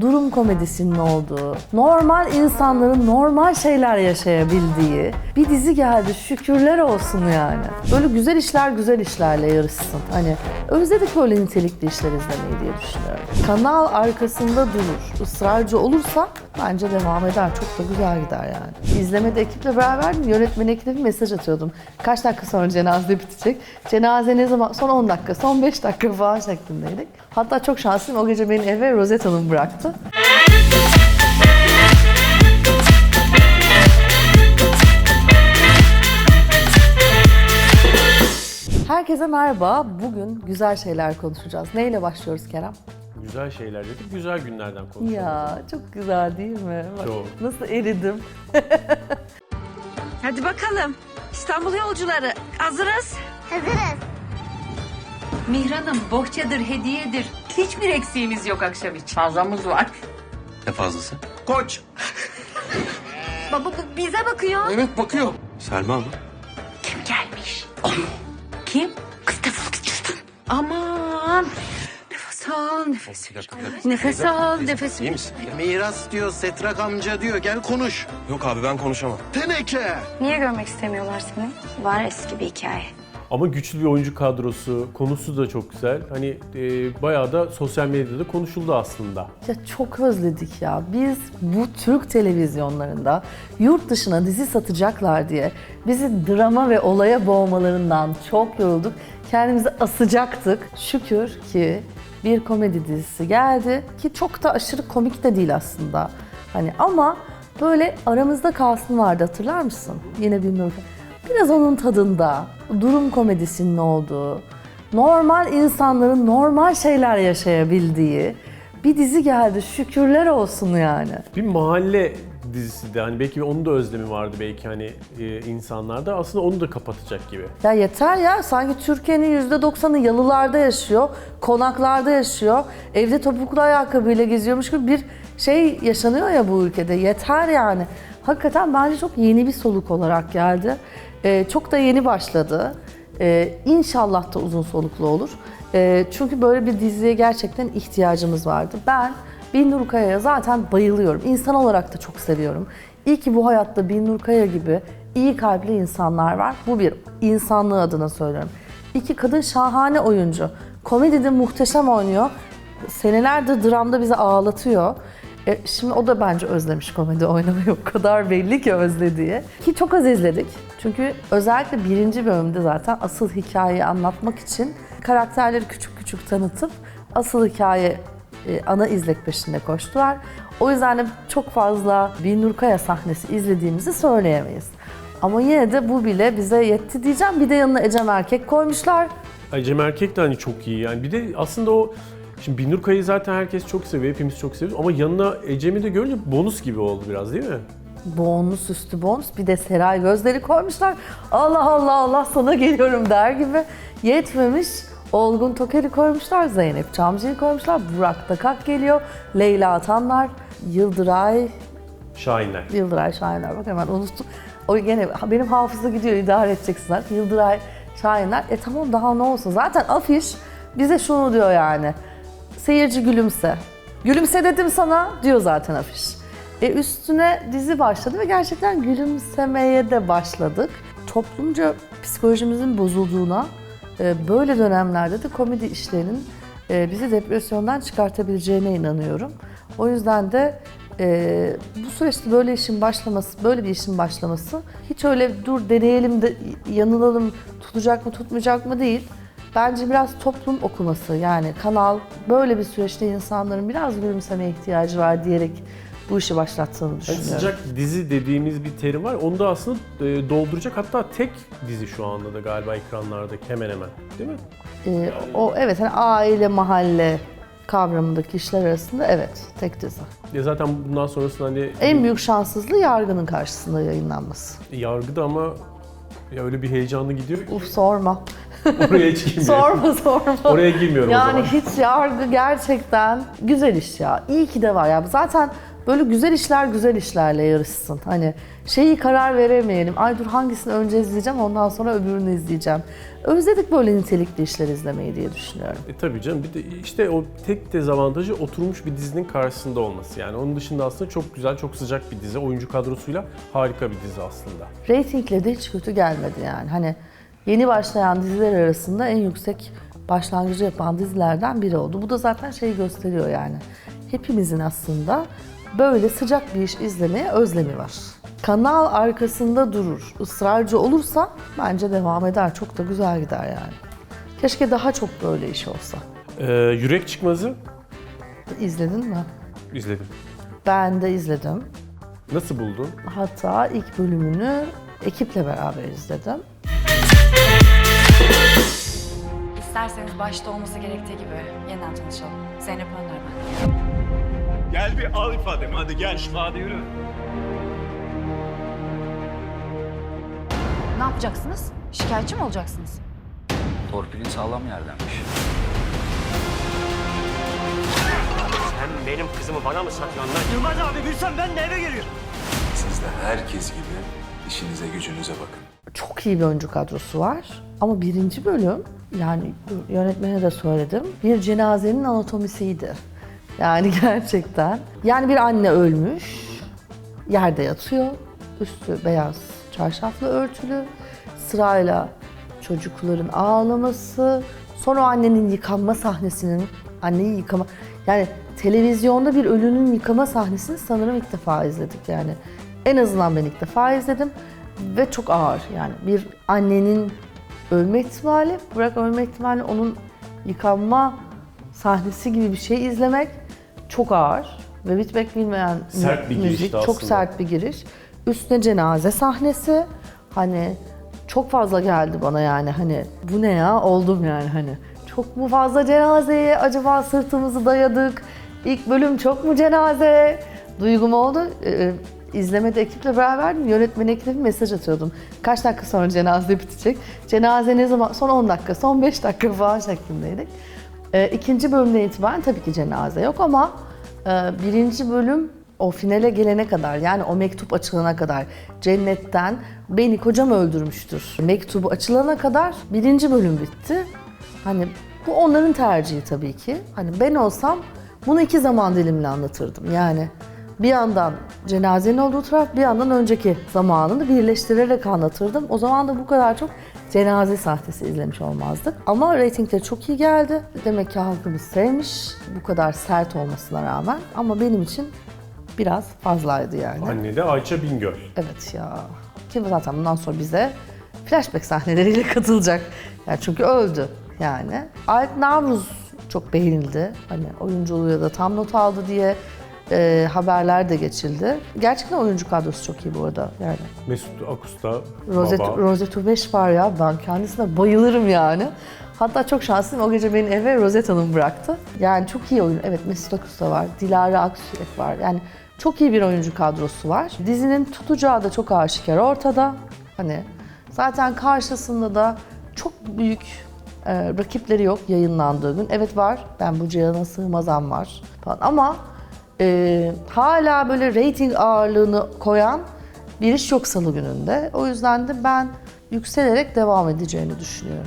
durum komedisinin olduğu, normal insanların normal şeyler yaşayabildiği bir dizi geldi. Şükürler olsun yani. Böyle güzel işler güzel işlerle yarışsın. Hani özledik böyle nitelikli işler izlemeyi diye düşünüyorum. Kanal arkasında durur, ısrarcı olursa bence devam eder. Çok da güzel gider yani. İzlemede ekiple beraberdim. Yönetmen ekibe bir mesaj atıyordum. Kaç dakika sonra cenaze bitecek? Cenaze ne zaman? Son 10 dakika, son 5 dakika falan şeklindeydik. Hatta çok şanslıyım. O gece beni eve Rozet Hanım bıraktı. Herkese merhaba. Bugün güzel şeyler konuşacağız. Neyle başlıyoruz Kerem? Güzel şeyler dedik, güzel günlerden konuşalım. Ya çok güzel değil mi? Bak, Çok. Nasıl eridim. Hadi bakalım. İstanbul yolcuları hazırız. Hazırız. Mihran'ım bohçadır, hediyedir. Hiçbir eksiğimiz yok akşam için. Fazlamız var. Ne fazlası? Koç. Baba bu bize bakıyor. Evet bakıyor. Selma mı? Kim gelmiş? Kim? Kız şuradan. Aman. Nefes al, nefes ver. Nefes al, nefes İyi ver. misin? Miras diyor, Setrak amca diyor. Gel konuş. Yok abi ben konuşamam. Teneke. Niye görmek istemiyorlar seni? Var eski bir hikaye. Ama güçlü bir oyuncu kadrosu, konusu da çok güzel. Hani e, bayağı da sosyal medyada konuşuldu aslında. Ya çok özledik ya. Biz bu Türk televizyonlarında yurt dışına dizi satacaklar diye bizi drama ve olaya boğmalarından çok yorulduk. Kendimizi asacaktık. Şükür ki bir komedi dizisi geldi ki çok da aşırı komik de değil aslında. Hani ama böyle aramızda kalsın vardı hatırlar mısın? Yine bilmiyorum. Biraz onun tadında, durum komedisinin olduğu, normal insanların normal şeyler yaşayabildiği bir dizi geldi. Şükürler olsun yani. Bir mahalle dizisi de hani belki onun da özlemi vardı belki hani e, insanlarda. Aslında onu da kapatacak gibi. Ya yeter ya. Sanki Türkiye'nin %90'ı yalılarda yaşıyor, konaklarda yaşıyor. Evde topuklu ayakkabıyla geziyormuş gibi bir şey yaşanıyor ya bu ülkede. Yeter yani. Hakikaten bence çok yeni bir soluk olarak geldi. Ee, çok da yeni başladı. Ee, inşallah da uzun soluklu olur. Ee, çünkü böyle bir diziye gerçekten ihtiyacımız vardı. Ben Binnur Kaya'ya zaten bayılıyorum. İnsan olarak da çok seviyorum. İyi ki bu hayatta Binnur Kaya gibi iyi kalpli insanlar var. Bu bir insanlığı adına söylüyorum. İki kadın şahane oyuncu. Komedide muhteşem oynuyor. Senelerdir dramda bizi ağlatıyor. E, şimdi o da bence özlemiş komedi oynamayı. O kadar belli ki özlediği. Ki çok az izledik. Çünkü özellikle birinci bölümde zaten asıl hikayeyi anlatmak için karakterleri küçük küçük tanıtıp asıl hikaye e, ana izlek peşinde koştular. O yüzden de çok fazla bir Nurkaya sahnesi izlediğimizi söyleyemeyiz. Ama yine de bu bile bize yetti diyeceğim. Bir de yanına Ecem Erkek koymuşlar. Ecem Erkek de hani çok iyi yani. Bir de aslında o Şimdi Binur Kaya'yı zaten herkes çok seviyor, hepimiz çok seviyoruz ama yanına Ecem'i de görünce bonus gibi oldu biraz değil mi? Bonus üstü bonus. Bir de Seray Gözleri koymuşlar. Allah Allah Allah sana geliyorum der gibi. Yetmemiş. Olgun Toker'i koymuşlar. Zeynep Çamcı'yı koymuşlar. Burak Takak geliyor. Leyla Atanlar. Yıldıray Şahinler. Yıldıray Şahinler bak hemen unuttum. O gene benim hafıza gidiyor idare edeceksin artık. Yıldıray Şahinler. E tamam daha ne olsun. Zaten afiş bize şunu diyor yani. Seyirci gülümse. Gülümse dedim sana diyor zaten afiş. E üstüne dizi başladı ve gerçekten gülümsemeye de başladık. Toplumca psikolojimizin bozulduğuna, böyle dönemlerde de komedi işlerinin e, bizi depresyondan çıkartabileceğine inanıyorum. O yüzden de e, bu süreçte böyle işin başlaması, böyle bir işin başlaması hiç öyle dur deneyelim de yanılalım tutacak mı tutmayacak mı değil. Bence biraz toplum okuması yani kanal böyle bir süreçte insanların biraz gülümsemeye ihtiyacı var diyerek bu işi başlattığını Yani düşünüyorum. sıcak dizi dediğimiz bir terim var. Onu da aslında e, dolduracak hatta tek dizi şu anda da galiba ekranlardaki hemen hemen. Değil mi? Ee, o evet hani aile mahalle kavramındaki işler arasında evet tek dizi. Ya zaten bundan sonrasında hani En büyük şanssızlığı yargının karşısında yayınlanması. yargıda ama ya öyle bir heyecanlı gidiyor ki Uf sorma. oraya hiç girmiyorum. sorma sorma. Oraya girmiyorum o Yani zaman. hiç yargı gerçekten güzel iş ya. İyi ki de var ya. Zaten böyle güzel işler güzel işlerle yarışsın. Hani şeyi karar veremeyelim. Ay dur hangisini önce izleyeceğim ondan sonra öbürünü izleyeceğim. Özledik böyle nitelikli işler izlemeyi diye düşünüyorum. E tabii canım bir de işte o tek dezavantajı oturmuş bir dizinin karşısında olması. Yani onun dışında aslında çok güzel, çok sıcak bir dizi. Oyuncu kadrosuyla harika bir dizi aslında. Ratingle de hiç kötü gelmedi yani. Hani yeni başlayan diziler arasında en yüksek başlangıcı yapan dizilerden biri oldu. Bu da zaten şeyi gösteriyor yani. Hepimizin aslında böyle sıcak bir iş izlemeye özlemi var. Kanal arkasında durur, ısrarcı olursa bence devam eder. Çok da güzel gider yani. Keşke daha çok böyle iş olsa. Ee, Yürek Çıkmaz'ı İzledin mi? izledim. Ben de izledim. Nasıl buldun? Hatta ilk bölümünü ekiple beraber izledim. İsterseniz başta olması gerektiği gibi yeniden tanışalım. Zeynep Önder ben. Gel bir al ifademi hadi gel şu ifade yürü. Ne yapacaksınız? Şikayetçi mi olacaksınız? Torpilin sağlam yerdenmiş. Sen benim kızımı bana mı satıyorsun lan? Yılmaz abi bilsem ben de eve geliyorum. Siz de herkes gibi işinize gücünüze bakın. çok iyi bir oyuncu kadrosu var. Ama birinci bölüm, yani yönetmene de söyledim, bir cenazenin anatomisiydi. Yani gerçekten. Yani bir anne ölmüş, yerde yatıyor, üstü beyaz çarşafla örtülü, sırayla çocukların ağlaması, sonra o annenin yıkanma sahnesinin, anneyi yıkama, yani televizyonda bir ölünün yıkama sahnesini sanırım ilk defa izledik yani. En azından ben ilk defa izledim ve çok ağır yani bir annenin ölme ihtimali, bırak ölme ihtimali onun yıkanma sahnesi gibi bir şey izlemek çok ağır ve bitmek bilmeyen Sert bir müzik, çok aslında. sert bir giriş. Üstüne cenaze sahnesi, hani çok fazla geldi bana yani hani bu ne ya oldum yani hani. Çok mu fazla cenazeye acaba sırtımızı dayadık, İlk bölüm çok mu cenaze? Duygum oldu. Ee, izlemede ekiple beraberdim. Yönetmen ekiple bir mesaj atıyordum. Kaç dakika sonra cenaze bitecek? Cenaze ne zaman? Son 10 dakika, son 5 dakika falan şeklindeydik. Ee, ikinci bölümden itibaren tabii ki cenaze yok ama e, birinci bölüm o finale gelene kadar yani o mektup açılana kadar cennetten beni kocam öldürmüştür. Mektubu açılana kadar birinci bölüm bitti. Hani bu onların tercihi tabii ki. Hani ben olsam bunu iki zaman dilimle anlatırdım. Yani bir yandan cenazenin olduğu taraf, bir yandan önceki zamanını birleştirerek anlatırdım. O zaman da bu kadar çok cenaze sahtesi izlemiş olmazdık. Ama reytingleri çok iyi geldi. Demek ki halkımız sevmiş bu kadar sert olmasına rağmen. Ama benim için biraz fazlaydı yani. Anne de Ayça Bingöl. Evet ya. Kim zaten bundan sonra bize flashback sahneleriyle katılacak. Yani çünkü öldü yani. Ait Navruz çok beğenildi. Hani oyunculuğu da tam not aldı diye e, haberler de geçildi. Gerçekten oyuncu kadrosu çok iyi bu arada yani. Mesut Akus'ta Rozet, baba. Rozet Ubeş var ya ben kendisine bayılırım yani. Hatta çok şanslıyım o gece beni eve Rozet Hanım bıraktı. Yani çok iyi oyun. Evet Mesut Akus da var, Dilara Aksürek var. Yani çok iyi bir oyuncu kadrosu var. Dizinin tutacağı da çok aşikar ortada. Hani zaten karşısında da çok büyük e, rakipleri yok yayınlandığı gün. Evet var. Ben bu Ceylan'a sığmazam var falan ama e, hala böyle rating ağırlığını koyan bir iş yok salı gününde. O yüzden de ben yükselerek devam edeceğini düşünüyorum.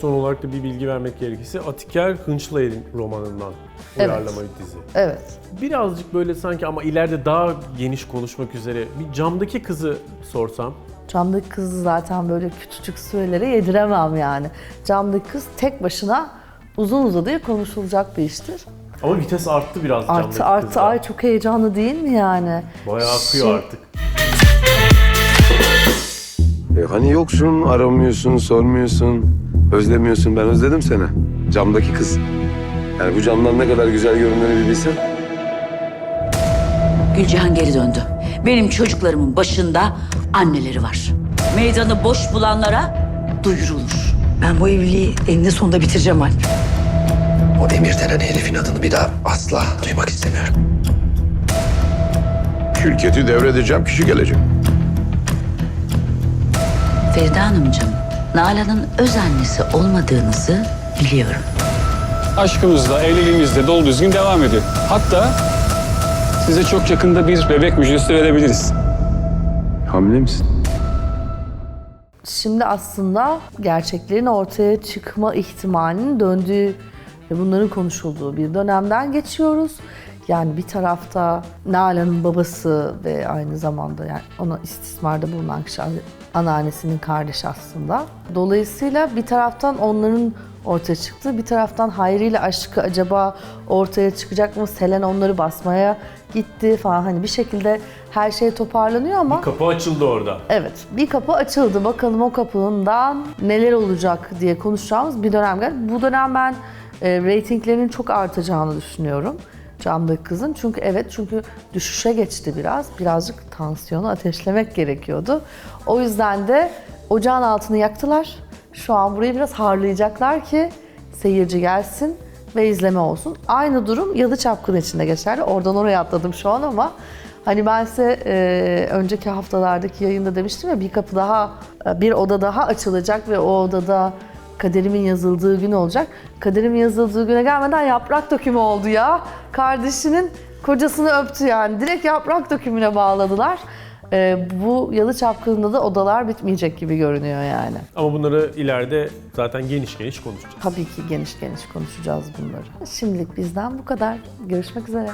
Son olarak da bir bilgi vermek gerekirse Atiker Hınçlay'ın romanından Evet. uyarlama bir dizi. Evet. Birazcık böyle sanki ama ileride daha geniş konuşmak üzere bir camdaki kızı sorsam. Camdaki kızı zaten böyle küçücük sürelere yediremem yani. Camdaki kız tek başına uzun uzadıya konuşulacak bir iştir. Ama vites arttı biraz artı kızda. ay çok heyecanlı değil mi yani? Bayağı akıyor Şey- artık. E hani yoksun, aramıyorsun, sormuyorsun, özlemiyorsun. Ben özledim seni. Camdaki kız. Yani bu camdan ne kadar güzel göründüğünü bir bilsen. Gülcihan geri döndü. Benim çocuklarımın başında anneleri var. Meydanı boş bulanlara duyurulur. Ben bu evliliği eninde sonunda bitireceğim Alp. O Demir denen herifin adını bir daha asla duymak istemiyorum. Şirketi devredeceğim kişi gelecek. Feride Hanımcığım, Nalan'ın öz annesi olmadığınızı biliyorum. Aşkımız da evliliğimiz de dolu düzgün devam ediyor. Hatta Size çok yakında bir bebek müjdesi verebiliriz. Hamile misin? Şimdi aslında gerçeklerin ortaya çıkma ihtimalinin döndüğü ve bunların konuşulduğu bir dönemden geçiyoruz. Yani bir tarafta Nalan'ın babası ve aynı zamanda yani ona istismarda bulunan kişi anneannesinin kardeşi aslında. Dolayısıyla bir taraftan onların ortaya çıktı. Bir taraftan Hayri ile aşkı acaba ortaya çıkacak mı? Selen onları basmaya gitti falan. Hani bir şekilde her şey toparlanıyor ama... Kapı açıldı orada. Evet, bir kapı açıldı. Bakalım o kapından neler olacak diye konuşacağımız bir dönem geldi. Bu dönem ben e, reytinglerinin çok artacağını düşünüyorum. Camdaki kızın. Çünkü evet, çünkü düşüşe geçti biraz. Birazcık tansiyonu ateşlemek gerekiyordu. O yüzden de ocağın altını yaktılar. Şu an burayı biraz harlayacaklar ki seyirci gelsin ve izleme olsun. Aynı durum Yalı Çapkın için de geçerli. Oradan oraya atladım şu an ama Hani ben size e, önceki haftalardaki yayında demiştim ya bir kapı daha, e, bir oda daha açılacak ve o odada kaderimin yazıldığı gün olacak. Kaderimin yazıldığı güne gelmeden yaprak dökümü oldu ya. Kardeşinin kocasını öptü yani. Direkt yaprak dökümüne bağladılar. E, bu yalı çapkınında da odalar bitmeyecek gibi görünüyor yani. Ama bunları ileride zaten geniş geniş konuşacağız. Tabii ki geniş geniş konuşacağız bunları. Şimdilik bizden bu kadar. Görüşmek üzere.